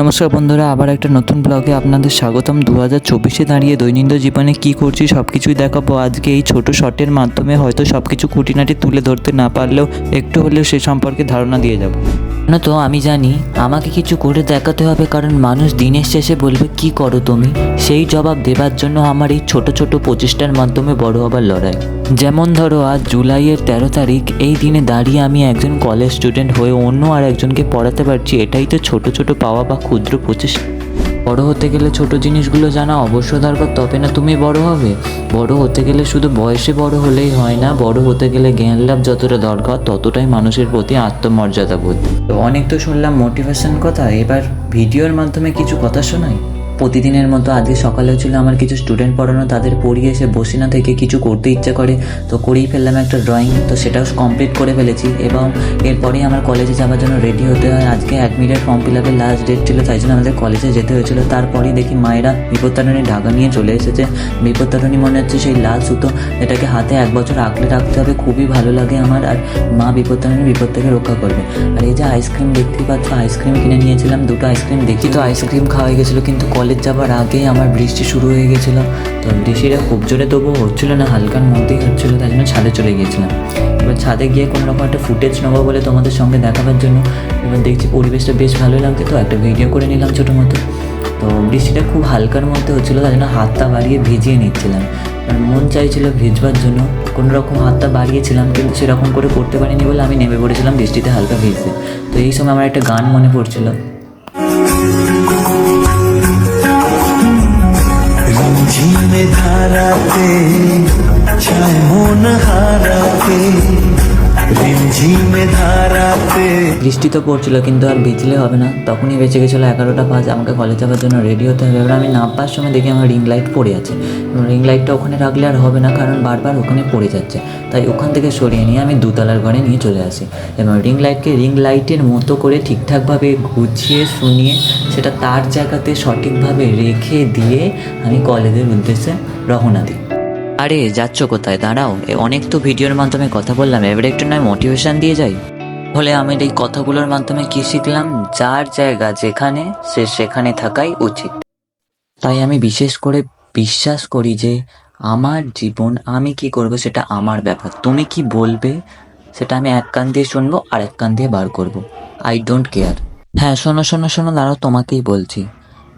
নমস্কার বন্ধুরা, আবার একটা নতুন ব্লগে আপনাদের স্বাগতম। দু হাজার চব্বিশে দাঁড়িয়ে দৈনন্দিন জীবনে কী করছি সব কিছুই দেখাবো। আজকে এই ছোট শটের মাধ্যমে হয়তো সব কিছু খুঁটিনাটি তুলে ধরতে না পারলেও একটু হলেও সে সম্পর্কে ধারণা দিয়ে যাব। না তো, আমি জানি আমাকে কিছু করে দেখাতে হবে, কারণ মানুষ দিনের শেষে বলবে, কি করো তুমি? সেই জবাব দেবার জন্য আমার এই ছোট ছোট প্রচেষ্টার মাধ্যমে বড় হবার লড়াই। যেমন ধরো, আজ জুলাইয়ের তেরো তারিখ, এই দিনে দাঁড়িয়ে আমি একজন কলেজ স্টুডেন্ট হয়ে অন্য আর একজনকে পড়াতে পারছি, এটাই তো ছোট ছোট পাওয়া বা ক্ষুদ্র প্রচেষ্টা। বড় হতে গেলে ছোট জিনিসগুলো জানা অবশ্য দরকার, তবে না তুমি বড় হবে। বড় হতে গেলে শুধু বয়সে বড় হলেই হয় না, বড় হতে গেলে জ্ঞান লাভ যতটা দরকার, ততটাই মানুষের প্রতি আত্মমর্যাদা বোধ তো অনেক তো শুনলাম মোটিভেশন কথা, এবার ভিডিওর মাধ্যমে কিছু কথা শোনাই? প্রতিদিনের মতো আজকে সকালেও ছিল আমার কিছু স্টুডেন্ট পড়ানো, তাদের পড়িয়ে এসে বসে না থেকে কিছু করতে ইচ্ছে করে। তো করেই ফেললাম একটা ড্রয়িং তো সেটাও কমপ্লিট করে ফেলেছি। এবং এরপরেই আমার কলেজে যাওয়ার জন্য রেডি হতে হয়। আজকে অ্যাডমিটের ফর্ম ফিল আপের লাস্ট ডেট ছিল, তাই জন্য আমাদের কলেজে যেতে হয়েছিল। তারপরেই দেখি মায়েরা বিপত্তারণী ঢাকা নিয়ে চলে এসেছে। বিপত্তারণী মনে হচ্ছে সেই লাল সুতো, এটাকে হাতে এক বছর আঁকড়ে রাখতে হবে। খুবই ভালো লাগে আমার, আর মা বিপত্তারণী বিপদ থেকে রক্ষা করবে। আর এই যে আইসক্রিম দেখতেই পাচ্ছ আইসক্রিম কিনে নিয়েছিলাম, দুটো আইসক্রিম দেখি। তো আইসক্রিম খাওয়া গেছিল, কিন্তু কলেজ যাওয়ার আগেই আমার বৃষ্টি শুরু হয়ে গেছিল। তো বৃষ্টিটা খুব জোরে তবুও হচ্ছিল না, হালকার মধ্যেই হচ্ছিল তাই জন্য ছাদে চলে গিয়েছিলাম। এবার ছাদে গিয়ে কোনো রকম একটা ফুটেজ নেব বলে তোমাদের সঙ্গে দেখাবার জন্য। এবার দেখছি পরিবেশটা বেশ ভালোই লাগছে, তো একটা ভিডিও করে নিলাম ছোটো মতো। তো বৃষ্টিটা খুব হালকার মধ্যে হচ্ছিল তাই জন্য হাতটা বাড়িয়ে ভিজিয়ে নিচ্ছিলাম। আর মন চাইছিল ভিজবার জন্য, কোনো রকম হাতটা বাড়িয়েছিলাম, কিন্তু সেরকম করে করতে পারিনি বলে আমি নেমে পড়েছিলাম বৃষ্টিতে হালকা ভিজতে। তো এই সময় আমার একটা গান মনে পড়ছিল। বৃষ্টি তো পড়ছিল, কিন্তু আর ভিজলে হবে না। তখনই বেঁচে গেছিল এগারোটা পাঁচ আমাকে কলেজ যাওয়ার জন্য রেডি হতে হবে। এবার আমি নামবার সময় দেখি আমার রিং লাইট পড়ে আছে। রিং লাইটটা ওখানে রাখলে আর হবে না, কারণ বারবার ওখানে পড়ে যাচ্ছে। তাই ওখান থেকে সরিয়ে নিয়ে আমি দুতলার ঘরে নিয়ে চলে আসি। এবং রিং লাইটকে রিং লাইটের মতো করে ঠিকঠাকভাবে গুছিয়ে, শুনিয়ে, সেটা তার জায়গাতে সঠিকভাবে রেখে দিয়ে আমি কলেজের উদ্দেশ্যে রওনা দিই। আরে, যাচ্ছ কোথায়? দাঁড়াও অনেক তো ভিডিওর মাধ্যমে কথা বললাম, এবারে একটু নয় মোটিভেশন দিয়ে যাই। ফলে আমি এই কথাগুলোর মাধ্যমে কি শিখলাম? যার জায়গা যেখানে, সে সেখানে থাকাই উচিত। তাই আমি বিশেষ করে বিশ্বাস করি যে, আমার জীবন আমি কি করব সেটা আমার ব্যাপার। তুমি কি বলবে সেটা আমি এক কান দিয়ে শুনব আর এক কান দিয়ে বার করব। আই ডোন্ট কেয়ার হ্যাঁ শোনো শোনো শোনো, দাঁড়াও, তোমাকেই বলছি।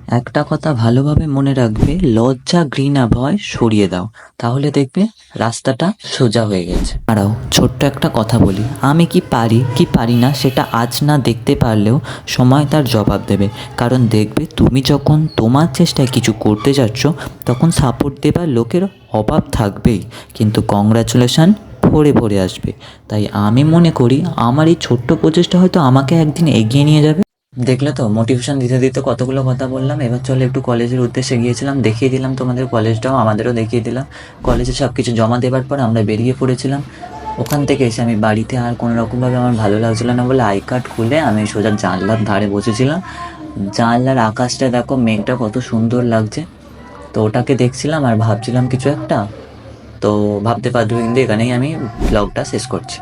একটা কথা ভালোভাবে মনে রাখবে, লজ্জা ঘৃণা ভয় সরিয়ে দাও। তাহলে দেখবে রাস্তাটা সোজা হয়ে গেছে। দাঁড়াও, ছোট্ট একটা কথা বলি। আমি কি পারি কি পারি না সেটা আজ না দেখতে পারলেও সময় তার জবাব দেবে। কারণ দেখবে তুমি যখন তোমার চেষ্টায় কিছু করতে যাচ্ছ, তখন সাপোর্ট দেবার লোকের অভাব থাকবেই। কিন্তু কংগ্রাচুলেশন ভরে ভরে আসবে। তাই আমি মনে করি, আমার এই ছোট্ট প্রচেষ্টা হয়তো আমাকে একদিন এগিয়ে নিয়ে যাবে। দেখলে তো মোটিভেশন দিতে দিতে কতগুলো কথা বললাম। এবার চলো একটু কলেজের উদ্দেশ্যে গিয়েছিলাম, দেখিয়ে দিলাম তোমাদের কলেজটাও আমাদেরও দেখিয়ে দিলাম। কলেজে সব কিছু জমা দেওয়ার পর আমরা বেরিয়ে পড়েছিলাম। ওখান থেকে এসে আমি বাড়িতে আর কোনো রকমভাবে আমার ভালো লাগছিল না বলে আই কার্ড খুলে আমি সোজা জানলার ধারে বসেছিলাম। জানলার আকাশটা দেখো, মেঘটা কত সুন্দর লাগছে। তো ওটাকে দেখছিলাম আর ভাবছিলাম কিছু একটা। তো ভাবতে পারবে কিন্তু এখানেই আমি ব্লগটা শেষ করছি।